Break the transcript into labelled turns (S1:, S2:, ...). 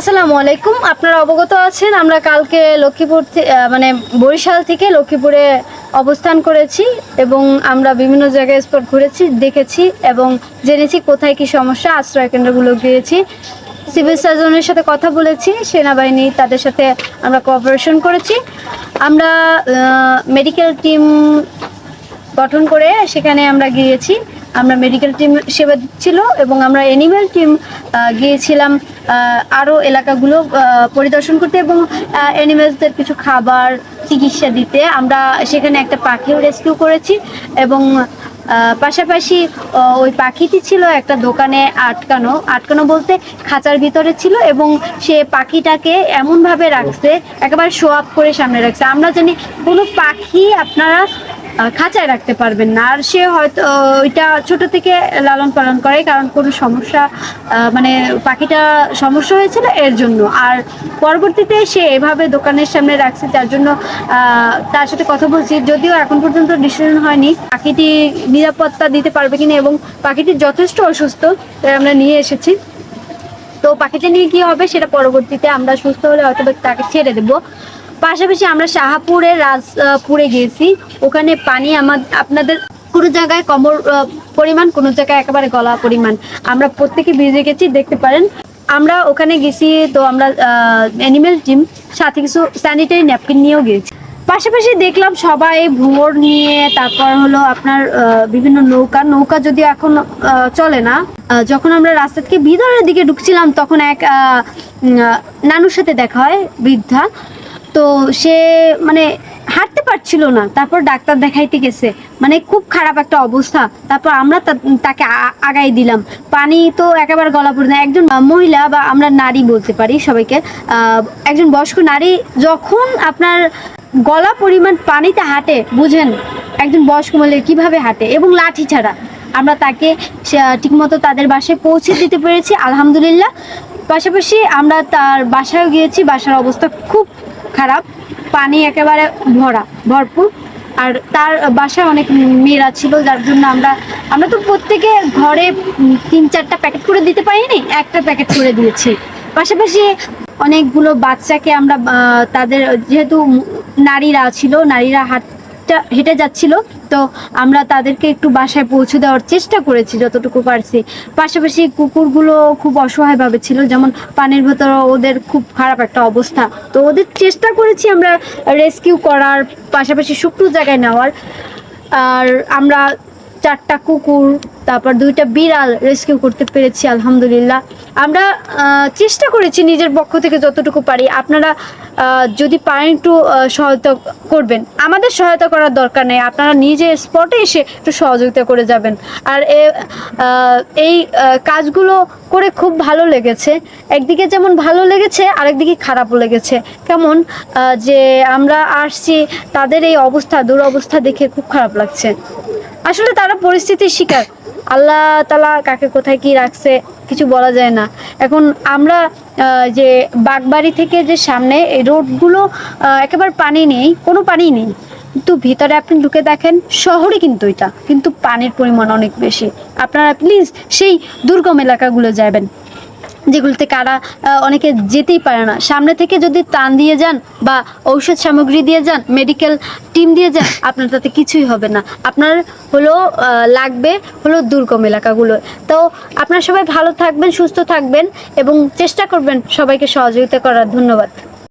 S1: আসসালামু আলাইকুম। আপনারা অবগত আছেন, আমরা কালকে লক্ষ্মীপুর মানে বরিশাল থেকে লক্ষ্মীপুরে অবস্থান করেছি এবং আমরা বিভিন্ন জায়গায় স্পট ঘুরেছি, দেখেছি এবং জেনেছি কোথায় কি সমস্যা, আশ্রয় কেন্দ্রগুলো গিয়েছি। সিভিল সার্জনের সাথে কথা বলেছি, সেনাবাহিনী তাদের সাথে আমরা কোঅপারেশন করেছি। আমরা মেডিকেল টিম গঠন করে সেখানে আমরা গিয়েছি। আমরা মেডিকেল টিম সেবা দিচ্ছিল এবং আমরা অ্যানিম্যাল টিম গিয়েছিলাম। আরও এলাকাগুলো পরিদর্শন করতে এবং অ্যানিমেলসদের কিছু খাবার চিকিৎসা দিতে আমরা সেখানে একটা পাখিও রেস্কিউ করেছি এবং পাশাপাশি ওই পাখিটি ছিল একটা দোকানে আটকানো আটকানো বলতে খাঁচার ভিতরে ছিল এবং সে পাখিটাকে এমনভাবে রাখছে, একেবারে শো আপ করে সামনে রাখছে। আমরা জানি কোনো পাখি আপনারা খাঁচায় রাখতে পারবেন না। আর সে হয়তো ওইটা ছোট থেকে লালন পালন করে, কারণ কোনো সমস্যা মানে পাখিটা সমস্যা হয়েছিল এর জন্য। আর পরবর্তীতে সে এভাবে দোকানের সামনে রাখছে, যার জন্য তার সাথে কথা বলছি। যদিও এখন পর্যন্ত ডিসিশন হয়নি পাখিটি নিরাপত্তা দিতে পারবে কিনা এবং পাখিটি যথেষ্ট অসুস্থ, তাই আমরা নিয়ে এসেছি। তো পাখিটা নিয়ে কি হবে সেটা পরবর্তীতে আমরা সুস্থ হলে হয়তো তাকে ছেড়ে দেবো। পাশাপাশি আমরা শাহাপুরের রাজপুরে গিয়েছি। ওখানে পানি আমার, আপনাদের কোনো জায়গায় কমর পরিমাণ, কোনো জায়গায় একেবারে গলা পরিমাণ। আমরা প্রত্যেকে ভিজে গেছি দেখতে পারেন। আমরা ওখানে গেছি, তো আমরা অ্যানিমেল টিম সাথে কিছু স্যানিটারি ন্যাপকিন নিয়েও গিয়েছি। পাশাপাশি দেখলাম সবাই ভ্রমর নিয়ে, তারপর হলো আপনার বিভিন্ন নৌকা। নৌকা যদি এখন চলে না যখন আমরা রাস্তা থেকে ভিতরের দিকে ঢুকছিলাম, তখন এক নানুর সাথে দেখা হয় বৃদ্ধা। তো সে মানে হাঁটতে পারছিল না। তারপর ডাক্তার দেখাইতে গেছে। মানে খুব খারাপ একটা অবস্থা। তারপর আমরা তাকে আগাই দিলাম। পানি তো একেবারে গলা পড়ে না। একজন মহিলা বা আমরা নারী বলতে পারি সবাইকে একজন বয়স্ক নারী যখন আপনার গলা পরিমাণ পানিতে হাঁটে, বুঝেন, একজন বয়স্ক মহিলা কীভাবে হাঁটে এবং লাঠি ছাড়া। আমরা তাকে ঠিকমতো তাদের বাসায় পৌঁছে দিতে পেরেছি, আলহামদুলিল্লাহ। পাশাপাশি আমরা তার বাসায় গিয়েছি। বাসার অবস্থা খুব খারাপ, পানি একেবারে ভরা, ভরপুর। আর তার বাসায় অনেক মেয়েরা ছিল, যার জন্য আমরা আমরা তো প্রত্যেকে ঘরে তিন চারটা প্যাকেট করে দিতে পারিনি, একটা প্যাকেট করে দিয়েছি। পাশাপাশি অনেকগুলো বাচ্চাকে আমরা তাদের, যেহেতু নারীরা ছিল, নারীরা হাঁটটা হেঁটে যাচ্ছিল। তো আমরা তাদেরকে একটু বাসায় পৌঁছে দেওয়ার চেষ্টা করেছি যতটুকু পারছি। পাশাপাশি কুকুরগুলো খুব অসহায়ভাবে ছিল। যেমন পানির ভেতরে ওদের খুব খারাপ একটা অবস্থা। তো ওদের চেষ্টা করেছি আমরা রেস্কিউ করার, পাশাপাশি শুকনো জায়গায় নেওয়ার। আর আমরা চারটা কুকুর, তারপর দুইটা বিড়াল রেস্কিউ করতে পেরেছি, আলহামদুলিল্লাহ। আমরা চেষ্টা করেছি নিজের পক্ষ থেকে যতটুকু পারি। আপনারা যদি পারেন একটু সহায়তা করবেন। আমাদের সহায়তা করার দরকার নেই। আপনারা নিজে স্পটে এসে একটু সহযোগিতা করে যাবেন। আর এই কাজগুলো করে খুব ভালো লেগেছে। একদিকে যেমন ভালো লেগেছে, আরেকদিকে খারাপও লেগেছে। কেমন যে আমরা আসছি, তাদের এই অবস্থা, দুরবস্থা দেখে খুব খারাপ লাগছে। আসলে তারা পরিস্থিতির শিকার। আল্লাহ তালা কাকে কোথায় কি রাখছে কিছু বলা যায় না। এখন আমরা যে বাগবাড়ি থেকে যে সামনে এই রোডগুলো একেবারে পানি নেই, কোনো পানি নেই। কিন্তু ভিতরে আপনি ঢুকে দেখেন, শহরে কিন্তু এটা। কিন্তু পানির পরিমাণ অনেক বেশি। আপনারা প্লিজ সেই দুর্গম এলাকাগুলো যাবেন। যেগুলোতে কারা অনেকে যেতেই পারে না। সামনে থেকে যদি টান দিয়ে যান বা ঔষধ সামগ্রী দিয়ে যান মেডিকেল টিম দিয়ে যান, আপনার তাতে কিছুই হবে না। আপনার হলো লাগবে হলো দুর্গম এলাকাগুলো। তো আপনারা সবাই ভালো থাকবেন, সুস্থ থাকবেন এবং চেষ্টা করবেন সবাইকে সহযোগিতা করার। ধন্যবাদ।